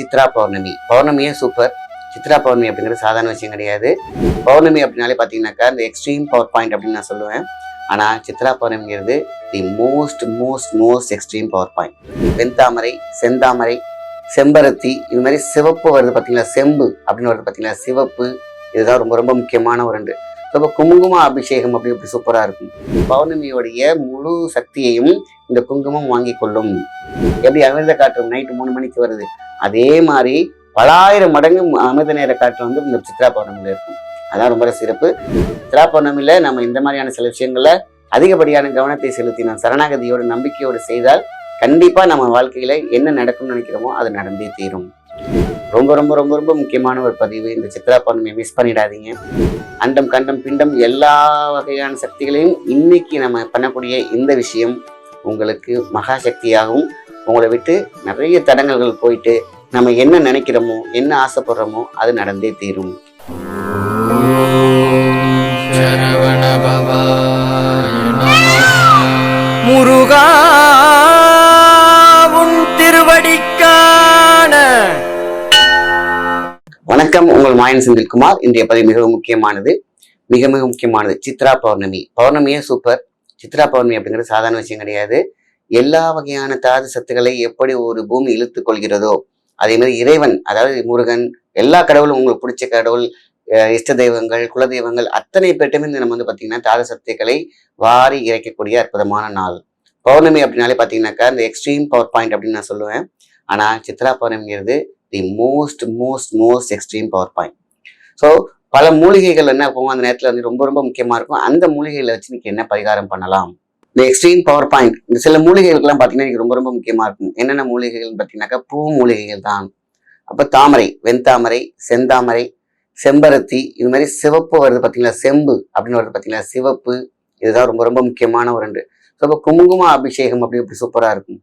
சித்ரா பௌர்ணமி. பௌர்ணமியே சூப்பர் சித்ரா பௌர்ணமி அப்படிங்கிறது சாதாரண விஷயம் கிடையாது. பௌர்ணமி அப்படின்னாலே பார்த்தீங்கன்னாக்கா இந்த எக்ஸ்ட்ரீம் பவர் பாயிண்ட் அப்படின்னு நான் சொல்லுவேன். ஆனால் Chitra பௌர்ணமிங்கிறது the most most most extreme power point வெண்தாமரை செந்தாமரை செம்பருத்தி இது மாதிரி சிவப்பு வருது பார்த்தீங்களா? செம்பு அப்படின்னு வருது பார்த்தீங்களா? சிவப்பு. இதுதான் ரொம்ப ரொம்ப முக்கியமான ஒரு ரெண்டு. ரொம்ப குங்கும அபிஷேகம் அப்படி இப்படி சூப்பராக இருக்கும்? பௌர்ணமியோடைய முழு சக்தியையும் இந்த குங்குமம் வாங்கி கொள்ளும். எப்படி அமிர்த காற்று நைட்டு மூணு மணிக்கு வருது. அதே மாதிரி பலாயிரம் மடங்கு அமிர்த நேர காற்று வந்து இந்த சித்ரா பௌர்ணமியில் இருக்கும். அதான் ரொம்ப சிறப்பு. சித்ரா பௌர்ணமியில் நம்ம இந்த மாதிரியான சில விஷயங்களை அதிகப்படியான கவனத்தை செலுத்தி நான் சரணாகதியோடு நம்பிக்கையோடு செய்தால் கண்டிப்பாக நம்ம வாழ்க்கையில் என்ன நடக்கும்னு நினைக்கிறோமோ அது நடந்தே தீரும். ரொம்ப ரொம்ப ரொம்ப ரொம்ப முக்கியமான ஒரு பதிவு. இந்த சித்ரா பௌர்ணமியை மிஸ் பண்ணிடாதீங்க. அண்டம் கண்டம் பிண்டம் எல்லா வகையான சக்திகளையும் இன்னைக்கு நம்ம பண்ணக்கூடிய இந்த விஷயம் உங்களுக்கு மகா சக்தியாகவும் உங்களை விட்டு நிறைய தடங்கல்கள் போயிட்டு நம்ம என்ன நினைக்கிறோமோ என்ன ஆசைப்படுறோமோ அது நடந்தே தீரும். முருகா வணக்கம். உங்கள் மாயன் செந்தில்குமார். இன்றைய பதிவு மிகவும் முக்கியமானது. மிக மிக முக்கியமானது. சித்ரா பௌர்ணமி. பௌர்ணமியே சூப்பர் சித்ரா பௌர்ணமி அப்படிங்கிறது சாதாரண விஷயம் கிடையாது. எல்லா வகையான தாது சத்துக்களை எப்படி ஒரு பூமி இழுத்து கொள்கிறதோ அதே மாதிரி இறைவன் அதாவது முருகன் எல்லா கடவுளும் உங்களுக்கு பிடிச்ச கடவுள் இஷ்ட தெய்வங்கள் குல தெய்வங்கள் அத்தனை பேர்ட்டுமே இந்த நம்ம வந்து பார்த்தீங்கன்னா தாது சத்துக்களை வாரி இறைக்கக்கூடிய அற்புதமான நாள். பௌர்ணமி அப்படின்னாலே பார்த்தீங்கன்னாக்கா இந்த எக்ஸ்ட்ரீம் பவர் பாயிண்ட் அப்படின்னு நான் சொல்லுவேன். ஆனால் Chitra பௌர்ணமிங்கிறது the most most most extreme power point so பல மூலிகைகள் என்ன போகும் அந்த நேரத்தில் வந்து ரொம்ப ரொம்ப முக்கியமாக இருக்கும். அந்த மூலிகைகளை வச்சு நீங்கள் என்ன பரிகாரம் பண்ணலாம்? இந்த எக்ஸ்ட்ரீம் பவர் பாயிண்ட் இந்த சில மூலிகைகளுக்கெல்லாம் பார்த்தீங்கன்னா எனக்கு ரொம்ப ரொம்ப முக்கியமாக இருக்கும். என்னென்ன மூலிகைகள் பார்த்தீங்கன்னாக்கா பூ மூலிகைகள் தான். அப்போ தாமரை வெண்தாமரை செந்தாமரை செம்பருத்தி இது மாதிரி சிவப்பு வருது பார்த்தீங்களா செம்பு அப்படின்னு வருது பார்த்தீங்களா சிவப்பு. இதுதான் ரொம்ப ரொம்ப முக்கியமான ஒரு ரெண்டு ஸோ இப்போ குங்கும அபிஷேகம் அப்படி இப்படி சூப்பராக இருக்கும்.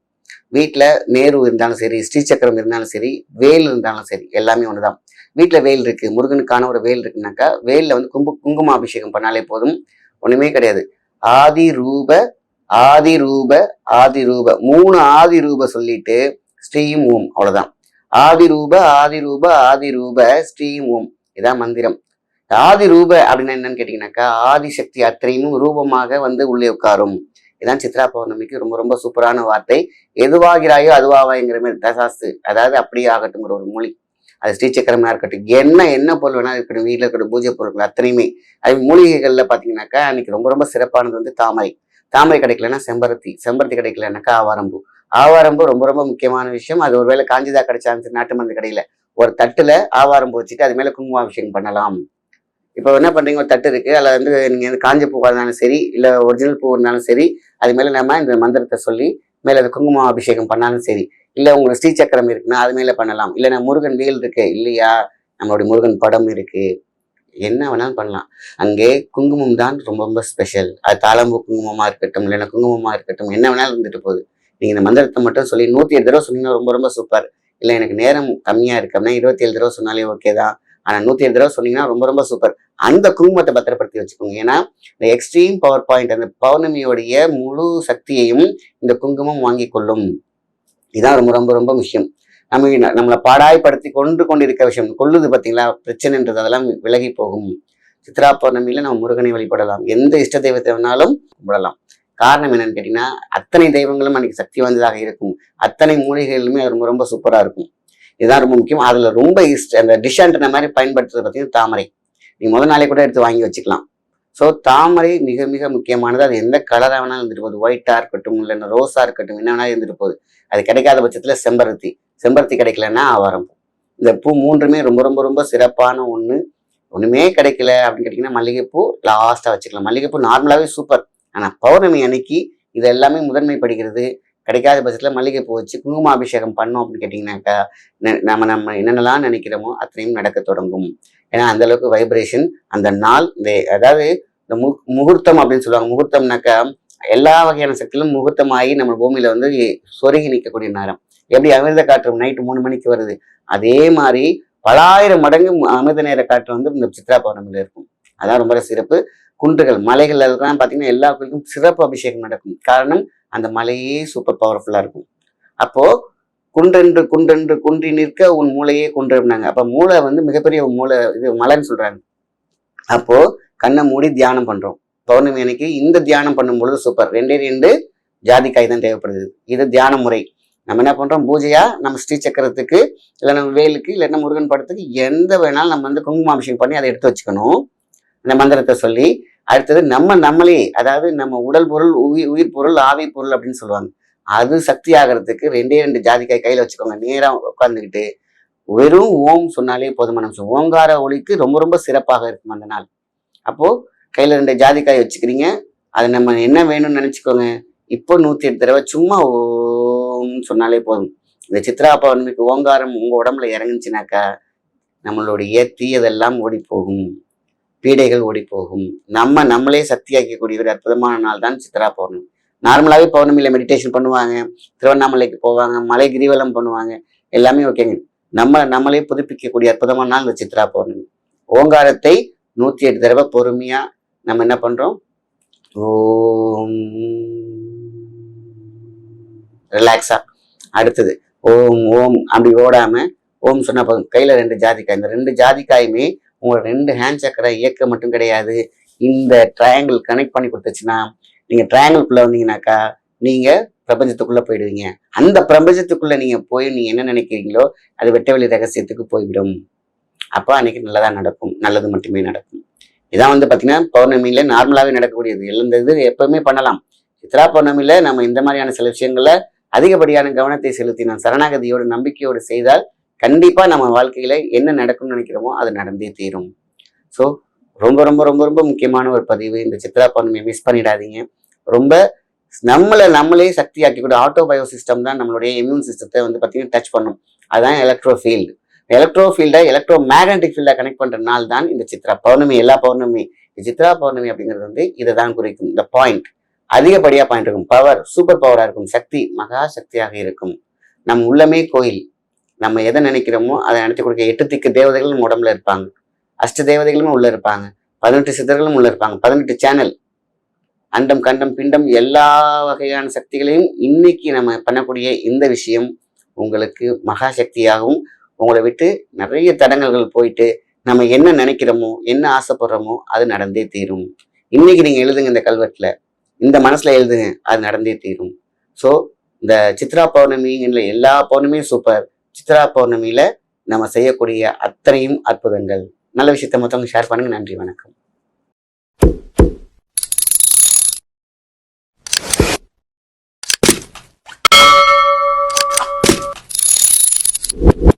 வீட்டில் நேரு இருந்தாலும் சரி ஸ்ரீசக்கரம் இருந்தாலும் சரி வேல் இருந்தாலும் சரி எல்லாமே ஒன்று தான் வீட்டில் வேல் இருக்கு முருகனுக்கான ஒரு வேல் இருக்குனாக்கா வேலில் வந்து கும்பு குங்கும அபிஷேகம் பண்ணாலே போதும். ஒன்றுமே கிடையாது. ஆதி ரூப ஆதி ரூப ஆதி ரூப மூணு ஆதி ரூப சொல்லிட்டு ஸ்ரீயும் ஓம் அவ்வளோதான் ஆதி ரூப ஆதி ரூப ஆதி ரூப ஸ்ரீயும் ஓம் இதான் மந்திரம். ஆதி ரூப அப்படின்னா என்னன்னு கேட்டீங்கன்னாக்கா ஆதிசக்தி அத்தனையும் ரூபமாக வந்து உள்ளே உட்காரும். இதான் சித்ரா பௌர்ணமிக்கு ரொம்ப ரொம்ப சூப்பரான வார்த்தை. எதுவாகிறாயோ அதுவாவாய்ங்கிற மாதிரி தசாஸ்து. அதாவது அப்படியே ஆகட்டுங்கிற ஒரு மொழி. அது ஸ்ரீசக்கரமாக இருக்கட்டும். என்ன என்ன பொருள் வேணா இருக்கட்டும். வீட்டில் இருக்கட்டும் பூஜை பொருட்கள் அத்தனையுமே. அது மூலிகைகளில் பார்த்தீங்கன்னாக்கா அன்னைக்கு ரொம்ப ரொம்ப சிறப்பானது வந்து தாமரை. தாமரை கிடைக்கலன்னா செம்பருத்தி. செம்பருத்தி கிடைக்கலன்னாக்கா ஆவாரம்பூ. ஆவாரம்பூ ரொம்ப ரொம்ப முக்கியமான விஷயம். அது ஒருவேளை காஞ்சிதா கிடைச்சாலும் நாட்டு மருந்து கடையில் ஒரு தட்டில் ஆவாரம்பூ வச்சுட்டு அது மேலே குங்குமாபிஷேகம் பண்ணலாம். இப்போ என்ன பண்றீங்க? ஒரு தட்டு இருக்கு. அதில் வந்து நீங்கள் வந்து காஞ்ச பூவாக இருந்தாலும் சரி இல்லை ஒரிஜினல் பூ இருந்தாலும் சரி அது மேலே நம்ம இந்த மந்திரத்தை சொல்லி மேலே அது குங்கும அபிஷேகம் பண்ணாலும் சரி இல்லை உங்களுக்கு ஸ்ரீசக்கரம் இருக்குன்னா அது மேலே பண்ணலாம். இல்லைன்னா முருகன் வேல் இருக்கு இல்லையா? நம்மளுடைய முருகன் படம் இருக்கு. என்ன வேணாலும் பண்ணலாம். அங்கே குங்குமம் தான் ரொம்ப ரொம்ப ஸ்பெஷல் அது தாளம்பூ குங்குமமாக இருக்கட்டும் இல்லைன்னா குங்குமமாக இருக்கட்டும் என்ன வேணாலும் இருந்துட்டு போகுது. நீங்கள் இந்த மந்திரத்தை மட்டும் சொல்லி நூற்றி ஏழு தடவை சொன்னீங்கன்னா ரொம்ப ரொம்ப சூப்பர் இல்லை எனக்கு நேரம் கம்மியாக இருக்கு அப்படின்னா இருபத்தி ஏழு தடவை சொன்னாலே ஓகே தான். ஆனால் நூற்றி ஐந்து தடவை சொன்னீங்கன்னா ரொம்ப ரொம்ப சூப்பர் அந்த குங்குமத்தை பத்திரப்படுத்தி வச்சுக்கோங்க. ஏன்னா இந்த எக்ஸ்ட்ரீம் பவர் பாயிண்ட் அந்த பௌர்ணமியோடைய முழு சக்தியையும் இந்த குங்குமம் வாங்கி கொள்ளும். இதான் ரொம்ப ரொம்ப ரொம்ப விஷயம். நம்ம நம்மளை பாடாய்படுத்தி கொண்டு கொண்டிருக்க விஷயம். கொள்ளுது பார்த்தீங்களா? பிரச்சனைன்றது அதெல்லாம் விலகி போகும். சித்ரா பௌர்ணமியில் நம்ம முருகனை வழிபடலாம். எந்த இஷ்ட தெய்வத்தை வேணாலும் கும்பிடலாம். காரணம் என்னன்னு கேட்டீங்கன்னா அத்தனை தெய்வங்களும் அன்னைக்கு சக்தி வாய்ந்ததாக இருக்கும். அத்தனை மூலிகைகளுமே அது ரொம்ப ரொம்ப சூப்பராக இருக்கும். இதுதான் ரொம்ப முக்கியம். அதில் ரொம்ப ஈஸ்ட் அந்த டிஷாண்ட்ன மாதிரி பயன்படுத்துறது பார்த்தீங்கன்னா தாமரை. நீ முதல் நாளே கூட எடுத்து வாங்கி வச்சுக்கலாம். ஸோ தாமரை மிக மிக முக்கியமானது. அது எந்த கலராக வேணாலும் இருந்துட்டு போகுது. ஒயிட்டாக இருக்கட்டும் இல்லைன்னா ரோஸாக இருக்கட்டும் என்ன வேணாலும் இருந்துட்டு போகுது. அது கிடைக்காத பட்சத்தில் செம்பருத்தி. செம்பருத்தி கிடைக்கலன்னா ஆவாரம் பூ. இந்த பூ மூன்றுமே ரொம்ப ரொம்ப ரொம்ப சிறப்பான ஒன்று ஒன்றுமே கிடைக்கல அப்படின்னு கேட்டிங்கன்னா மல்லிகைப்பூ லாஸ்ட்டாக வச்சுக்கலாம். மல்லிகைப்பூ நார்மலாகவே சூப்பர் ஆனால் பௌர்ணமி அன்னைக்கு இது எல்லாமே முதன்மை படிக்கிறது கிடைக்காத பட்சத்தில் மல்லிகைப்பூ வச்சு குங்குமாபிஷேகம் பண்ணோம் அப்படின்னு கேட்டிங்கனாக்கா நம்ம நம்ம என்னென்னலாம் நினைக்கிறோமோ அத்தனையும் நடக்க தொடங்கும். ஏன்னா அந்த அளவுக்கு வைப்ரேஷன் அந்த நாள் இந்த அதாவது இந்த மு முகூர்த்தம் அப்படின்னு சொல்லுவாங்க. முகூர்த்தம்னாக்கா எல்லா வகையான சக்தியிலும் முகூர்த்தமாகி நம்ம பூமியில வந்து சொருகி நிற்கக்கூடிய நேரம். எப்படி அமிர்த காற்று நைட்டு மூணு மணிக்கு வருது? அதே மாதிரி பலாயிரம் மடங்கு அமிர்த நேர காற்று வந்து இந்த சித்ரா பௌர்ணமியில் இருக்கும். அதான் ரொம்ப சிறப்பு. குன்றுகள் மலைகள் எல்லாம் பார்த்தீங்கன்னா எல்லா கோயிலுக்கும் சிறப்பு அபிஷேகம் நடக்கும். காரணம் அந்த மலையே சூப்பர் பவர்ஃபுல்லாக இருக்கும். அப்போது குன்றென்று குன்றென்று குன்றி நிற்க உன் மூளையே குன்றம்னாங்க அப்போ மூளை வந்து மிகப்பெரிய மூளை இது மலைன்னு சொல்கிறாங்க அப்போது கண்ணை மூடி தியானம் பண்ணுறோம் பௌர்ணமி அன்னைக்கு இந்த தியானம் பண்ணும் பொழுது சூப்பர் ரெண்டே ரெண்டு ஜாதிக்காய் தான் தேவைப்படுது. இது தியான முறை. நம்ம என்ன பண்ணுறோம் பூஜையாக நம்ம ஸ்ரீ சக்கரத்துக்கு இல்லை நம்ம வேலுக்கு இல்லைன்னா முருகன் படத்துக்கு எந்த வேணாலும் நம்ம வந்து குங்குமாபிஷேகம் பண்ணி அதை எடுத்து வச்சுக்கணும். அந்த மந்திரத்தை சொல்லி அடுத்தது நம்ம நம்மளே அதாவது நம்ம உடல் பொருள் உயிர் உயிர் பொருள் ஆவி பொருள் அப்படின்னு சொல்லுவாங்க. அது சக்தி ஆகிறதுக்கு ரெண்டே ரெண்டு ஜாதிக்காய் கையில் வச்சுக்கோங்க. நேராக உட்காந்துக்கிட்டு வெறும் ஓம் சொன்னாலே போதுமான நிமிஷம் ஓங்கார ஒளிக்கு ரொம்ப ரொம்ப சிறப்பாக இருக்கும் அந்த நாள். அப்போது கையில் ரெண்டு ஜாதிக்காய் வச்சுக்கிறீங்க. அது நம்ம என்ன வேணும்னு நினச்சிக்கோங்க. இப்போ நூற்றி எட்டு தடவை சும்மா ஓம் சொன்னாலே போதும். இந்த சித்ரா பௌர்ணமிக்கு ஓங்காரம் உங்கள் உடம்புல இறங்குச்சுனாக்கா நம்மளுடைய தீயதெல்லாம் ஓடி போகும். பீடைகள் ஓடிப்போகும். நம்ம நம்மளே சக்தியாக்கக்கூடிய ஒரு அற்புதமான நாள் தான் சித்ரா பௌர்ணமி. நார்மலாகவே பௌர்ணமியில் மெடிடேஷன் பண்ணுவாங்க. திருவண்ணாமலைக்கு போவாங்க. மலை கிரிவலம் பண்ணுவாங்க. எல்லாமே ஓகேங்க நம்ம நம்மளே புதுப்பிக்கக்கூடிய அற்புதமான நாள் இந்த சித்ரா பௌர்ணமி. ஓங்காரத்தை நூற்றி எட்டு தடவை பொறுமையாக நம்ம என்ன பண்ணுறோம் ஓம். ரிலாக்ஸாக அடுத்தது. ஓம் ஓம். அப்படி ஓடாமல் ஓம் சொன்னா போதும். கையில் ரெண்டு ஜாதிக்காய். இந்த ரெண்டு ஜாதிக்காயுமே உங்களோட ரெண்டு ஹேண்ட் சக்கரை இயக்க மட்டும் கிடையாது. இந்த ட்ரையாங்கிள் கனெக்ட் பண்ணி கொடுத்துச்சுன்னா நீங்கள் ட்ரையாங்கிள்குள்ளே வந்தீங்கன்னாக்கா நீங்கள் பிரபஞ்சத்துக்குள்ளே போயிடுவீங்க. அந்த பிரபஞ்சத்துக்குள்ளே நீங்கள் போய் நீங்கள் என்ன நினைக்கிறீங்களோ அது வெட்டவெளி ரகசியத்துக்கு போய்விடும். அப்போ அன்னைக்கு நல்லதாக நடக்கும். நல்லது மட்டுமே நடக்கும். இதான் வந்து பார்த்தீங்கன்னா பௌர்ணமியில் நார்மலாகவே நடக்கக்கூடியது. எந்த இது எப்பவுமே பண்ணலாம். சித்ரா பௌர்ணமியில் நம்ம இந்த மாதிரியான சில விஷயங்களை அதிகப்படியான கவனத்தை செலுத்தி நான் சரணாகதியோடு நம்பிக்கையோடு செய்தால் கண்டிப்பாக நம்ம வாழ்க்கையில் என்ன நடக்கும்னு நினைக்கிறோமோ அது நடந்தே தீரும். ஸோ ரொம்ப ரொம்ப ரொம்ப ரொம்ப முக்கியமான ஒரு பதிவு. இந்த சித்ரா பௌர்ணமியை மிஸ் பண்ணிடாதீங்க. ரொம்ப நம்மளை நம்மளே சக்தி ஆக்கிக்கூடிய ஆட்டோபயோ சிஸ்டம் தான் நம்மளுடைய இம்யூன் சிஸ்டத்தை வந்து பார்த்தீங்கன்னா டச் பண்ணும். அதுதான் எலக்ட்ரோ ஃபீல்டு எலக்ட்ரோ ஃபீல்டை எலக்ட்ரோ மேக்னட்டிக் ஃபீல்டை கனெக்ட் பண்ணுற நாள் தான் இந்த சித்ரா பௌர்ணமி. எல்லா பௌர்ணமி சித்ரா பௌர்ணமி அப்படிங்கிறது வந்து இதை தான் குறிக்கும். இந்த பாயிண்ட் அதிகப்படியாக பாயிண்ட் இருக்கும். பவர் சூப்பர் பவராக இருக்கும். சக்தி மகா சக்தியாக இருக்கும். நம் உள்ளமே கோயில். நம்ம எதை நினைக்கிறோமோ அதை நினைத்து கொடுக்க எட்டு திக்கு தேவதைகள் நம்ம உடம்புல இருப்பாங்க. அஷ்ட தேவதைகளும் உள்ள இருப்பாங்க. பதினெட்டு சித்தர்களும் உள்ள இருப்பாங்க. பதினெட்டு சேனல் அண்டம் கண்டம் பிண்டம் எல்லா வகையான சக்திகளையும் இன்னைக்கு நம்ம பண்ணக்கூடிய இந்த விஷயம் உங்களுக்கு மகா சக்தியாகவும் உங்களை விட்டு நிறைய தடங்கல்கள் போயிட்டு நம்ம என்ன நினைக்கிறோமோ என்ன ஆசைப்படுறோமோ அது நடந்தே தீரும். இன்னைக்கு நீங்க எழுதுங்க இந்த கல்வெட்டுல. இந்த மனசுல எழுதுங்க அது நடந்தே தீரும். ஸோ இந்த சித்ரா பௌர்ணமிங்கிற எல்லா பௌர்ணமியும் சூப்பர் சித்ரா பௌர்ணமியில நம்ம செய்யக்கூடிய அத்தனையும் அற்புதங்கள். நல்ல விஷயத்த மொத்தவங்க ஷேர் பண்ணுங்க. நன்றி வணக்கம்.